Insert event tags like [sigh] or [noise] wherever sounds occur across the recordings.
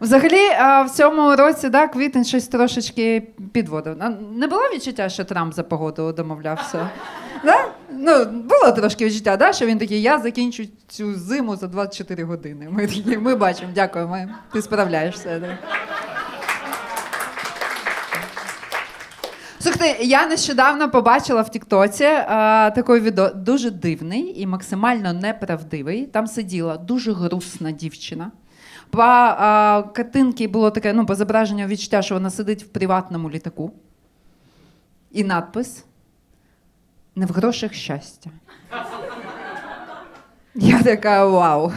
Взагалі, а, в цьому році да, квітень щось трошечки підводив. А Не було відчуття, що Трамп за погоду домовлявся? [laughs] Да? Ну, було трошки відчуття, да, що він такий, я закінчу цю зиму за 24 години. Ми, такі, ми бачимо, дякуємо, ти справляєшся. Да. Слухайте, я нещодавно побачила в Тіктоці е, такий відео, дуже дивний і максимально неправдивий. Там сиділа дуже грустна дівчина. По е, картинці було таке, ну, по зображенню відчуття, що вона сидить в приватному літаку. І надпис Не в грошах щастя. Я така вау.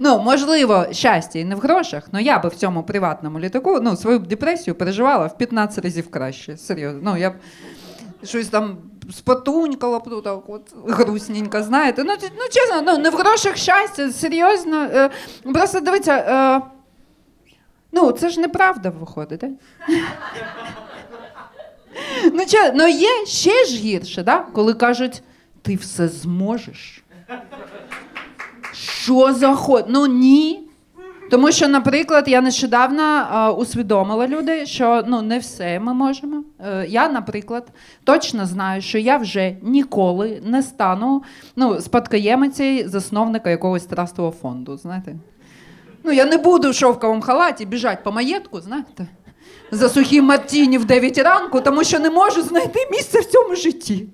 Ну, можливо, щастя і не в грошах, але я би в цьому приватному літаку ну, свою депресію переживала в 15 разів краще. Серйозно. Ну, я б щось там спотунькала б так от грустненько, знаєте. Ну, ну чесно, ну, не в грошах щастя, серйозно. Е, просто дивіться, е, ну, це ж неправда виходить, так? Ну, че, ну є ще ж гірше, да? коли кажуть, ти все зможеш. Що за ход? Ну ні. Тому що, наприклад, я нещодавно е, усвідомила люди, що ну не все ми можемо. Е, я, наприклад, точно знаю, що я вже ніколи не стану ну, спадкоємицею засновника якогось трастового фонду. Знаєте? Ну, я не буду в шовковому халаті біжати по маєтку, знаєте, за сухим мартіні в 9 ранку, тому що не можу знайти місце в цьому житті.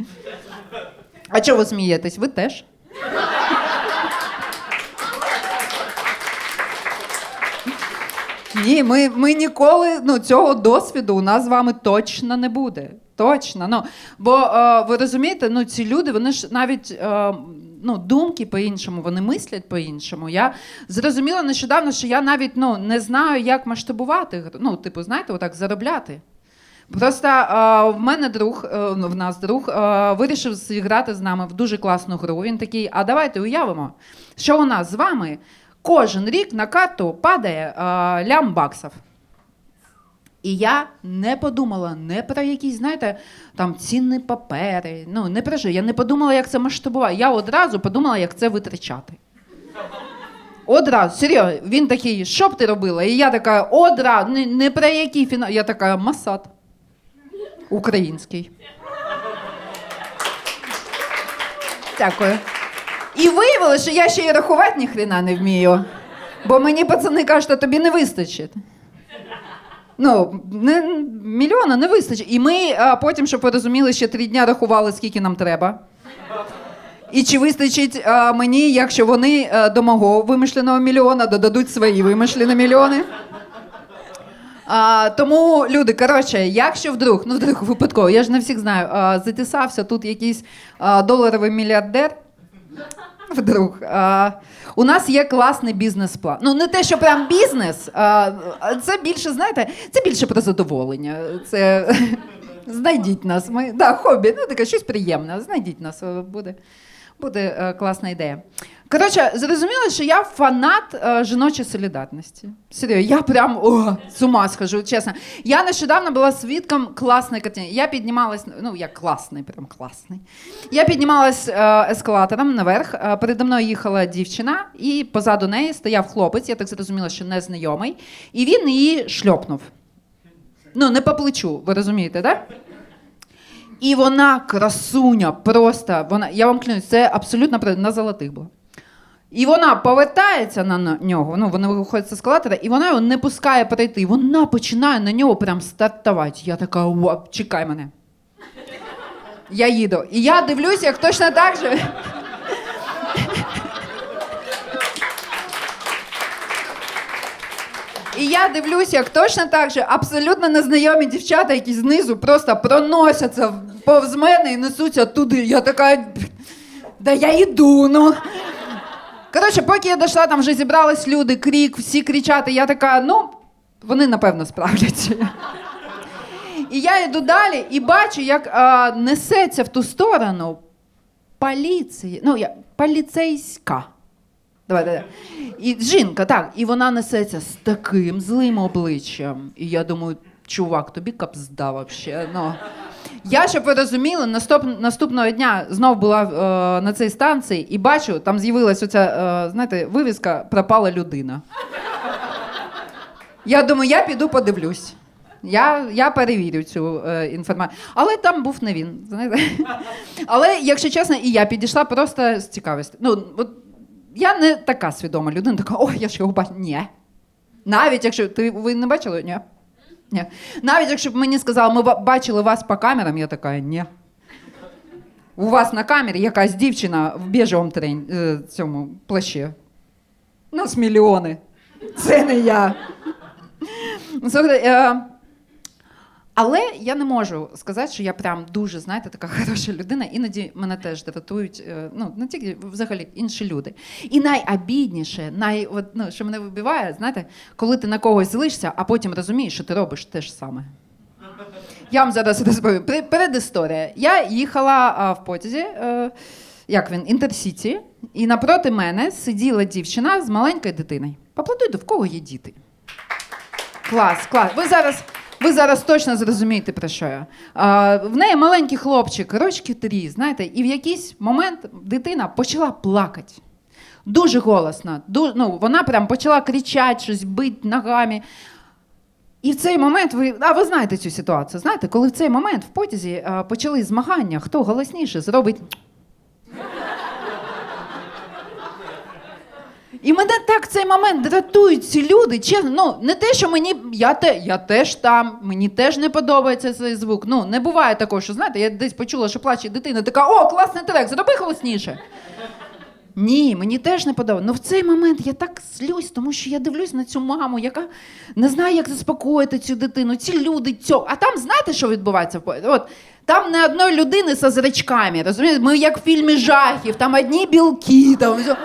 А чого ви смієтесь? Ви теж? Ні, ми, ми ніколи ну, цього досвіду у нас з вами точно не буде. Точно. Ну, бо е, ви розумієте, ну, ці люди, вони ж навіть е, ну, думки по-іншому, вони мислять по-іншому. Я зрозуміла нещодавно, що я навіть ну, не знаю, як масштабувати. Ну, типу, знаєте, отак заробляти. Просто е, в мене друг, е, ну, в нас друг, е, вирішив зіграти з нами в дуже класну гру. Він такий: а давайте уявимо, що у нас з вами кожен рік на карту падає е, лям баксів. І я не подумала не про якісь, знаєте, там цінні папери. Ну, не про що. Я не подумала, як це масштабувати. Я одразу подумала, як це витрачати. Одразу, серйозно, він такий, що б ти робила? І я така, одразу, не, не про які фіна. Я така, масад. Український. Дякую. І виявилося, що я ще й рахувати ніхрена не вмію. Бо мені пацани кажуть, що тобі не вистачить. Ну, не, мільйона не вистачить. І ми а, потім, щоб ви розуміли, ще три дня рахували, скільки нам треба. І чи вистачить а, мені, якщо вони а, до мого вимишленого мільйона додадуть свої вимишлені мільйони. А, тому, люди, коротше, якщо вдруг, ну вдруг випадково, я ж не всіх знаю, а, затисався тут якийсь а, доларовий мільярдер. Вдруг. А, у нас є класний бізнес-план. Ну, не те, що прям бізнес, а, це більше, знаєте, це більше про задоволення. Це [laughs] знайдіть нас. Ми, да, хобі, ну таке щось приємне. Знайдіть нас, е, буде, буде е, класна ідея. Коротше, зрозуміло, що я фанат е, жіночої солідарності. Серйозно, я прям о, з ума схожу, чесно. Я нещодавно була свідком класної картини. Я піднімалась, ну як класний, прям класний. Я піднімалась е, ескалатором наверх. Е, передо мною їхала дівчина, і позаду неї стояв хлопець, я так зрозуміла, що незнайомий, і він її шльопнув. Ну, не по плечу, ви розумієте, так? Да? І вона красуня, просто вона, я вам клянусь, це абсолютно на золотих була. І вона повертається на нього, ну вони виходять з ескалатора, і вона його не пускає перейти. Вона починає на нього прям стартувати. Я така, чекай мене. Я їду. І я дивлюся, як точно так же. І я дивлюсь, як точно так же абсолютно незнайомі дівчата, які знизу просто проносяться повз мене і несуться туди. Я така. Да я йду, ну. Коротше, поки я дійшла, там вже зібрались люди, крік, всі кричати. Я така, ну, вони напевно справляться. І я йду далі і бачу, як а, несеться в ту сторону поліція. Ну, я, поліцейська. Давай, давай. І жінка, так, і вона несеться з таким злим обличчям. І я думаю, чувак, тобі капзда вообще. Ну. Я, щоб ви розуміли, наступ, наступного дня знов була е, на цій станції і бачу, там з'явилася оця, е, знаєте, вивіска пропала людина. Я думаю, я піду подивлюсь. Я, я перевірю цю е, інформацію. Але там був не він. знаєте. Але, якщо чесно, і я підійшла просто з цікавості. Ну, от, я не така свідома людина, така, о, я ж його бачу. Ні. Навіть якщо ти ви не бачили? Ні. Ні. Навіть якщо б мені сказали, ми бачили вас по камерам, я така, ні. У вас на камері якась дівчина в біжевому трень, е, цьому плащі. Нас мільйони. Це не я. Слухайте, е, але я не можу сказати, що я прям дуже, знаєте, така [laughs] хороша людина. Іноді мене теж дратують, е, ну, не тільки взагалі інші люди. І найобідніше, най, от, ну, що мене вибиває, знаєте, коли ти на когось злишся, а потім розумієш, що ти робиш те ж саме. Я вам зараз розповім. Передісторія. Я їхала а, в потязі, е, як він, інтерсіті, і напроти мене сиділа дівчина з маленькою дитиною. Поплодуйте, в кого є діти? Клас, клас. Ви зараз, ви зараз точно зрозумієте, про що я. А, в неї маленький хлопчик, рочки три, знаєте, і в якийсь момент дитина почала плакати. Дуже голосно. Ду, ну, вона прям почала кричати, щось бити ногами. І в цей момент ви. А ви знаєте цю ситуацію. Знаєте, коли в цей момент в потязі а, почали змагання, хто голосніше зробить. І мене так цей момент дратують ці люди. Чесно, ну не те, що мені. Я, те, я теж там, мені теж не подобається цей звук. Ну, не буває такого, що знаєте, я десь почула, що плаче дитина, така, о, класний трек, зроби голосніше. Ні, мені теж не подобається. Ну в цей момент я так злюсь, тому що я дивлюсь на цю маму, яка не знає, як заспокоїти цю дитину. Ці люди, цьо. А там знаєте, що відбувається От там не одної людини зі зрачками. Розумієте? Ми як в фільмі жахів, там одні білки, там все.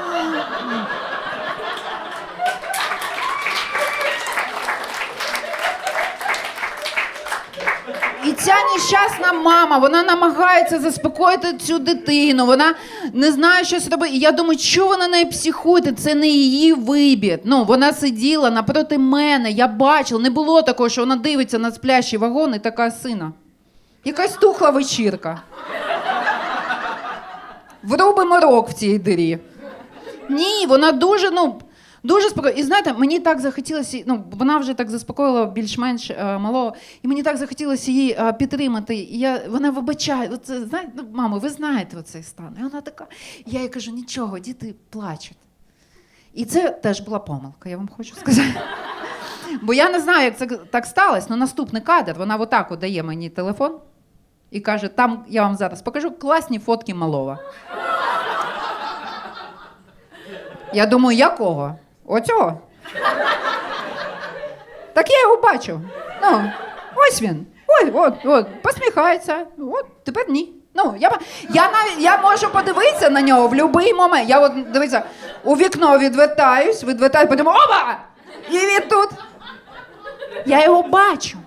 І ця нещасна мама, вона намагається заспокоїти цю дитину, вона не знає, що робити. І я думаю, що вона не психує, це не її вибір. Ну, вона сиділа напроти мене, я бачила, не було такого, що вона дивиться на сплящий вагон і така сина. Якась тухла вечірка. Вробимо рок в цій дирі. Ні, вона дуже, ну. Дуже спокійно. І знаєте, мені так захотілося, ну вона вже так заспокоїла більш-менш е, малого, і мені так захотілося її е, підтримати. І я, вона вибачає, оце, знаєте, ну, мамо, ви знаєте оцей стан. І вона така, я їй кажу, нічого, діти плачуть. І це теж була помилка, я вам хочу сказати. [laughs] Бо я не знаю, як це так сталося, але наступний кадр, вона отак от дає мені телефон і каже: там я вам зараз покажу класні фотки малого. Я думаю, якого? Оцього. Так я його бачу. Ну, ось він. Ось, от, от, посміхається. От, тепер ні. Ну, я, я навіть я можу подивитися на нього в будь-який момент. Я от дивіться, у вікно відвертаюсь, відвертаюсь, потім оба! І він тут. Я його бачу.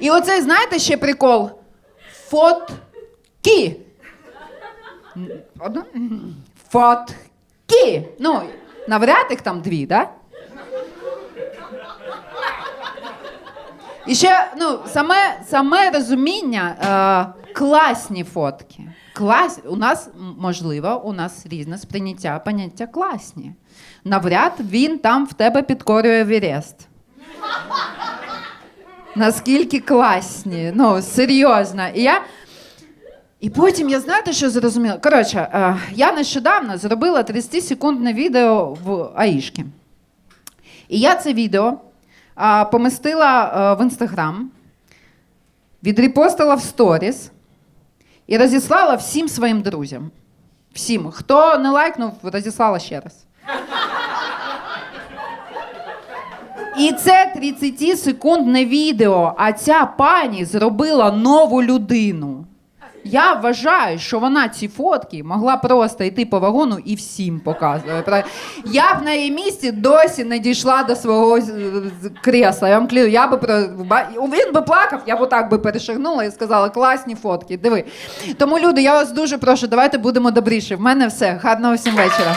І оцей, знаєте, ще прикол? Фотки. Фотки. Ну, навряд їх там дві? Да? І ще ну, саме, саме розуміння, е, класні фотки. Клас, у нас, можливо, у нас різне сприйняття поняття класні. Навряд він там в тебе підкорює Верест. Наскільки класні, ну, серйозно. І я. І потім я знаєте, що зрозуміла? Коротше, е, я нещодавно зробила 30-секундне відео в Аїшки. І я це відео а, помістила е, в інстаграм, відрепостила в сторіс і розіслала всім своїм друзям. Всім. Хто не лайкнув, розіслала ще раз. І це 30-секундне відео, а ця пані зробила нову людину. Я вважаю, що вона ці фотки могла просто йти по вагону і всім показувати. Я б на її місці досі не дійшла до свого крісла. Я вам клю, я би про він би плакав, я б отак би перешагнула і сказала: класні фотки. Диви. Тому люди, я вас дуже прошу, давайте будемо добріші. В мене все. Гарного всім вечора.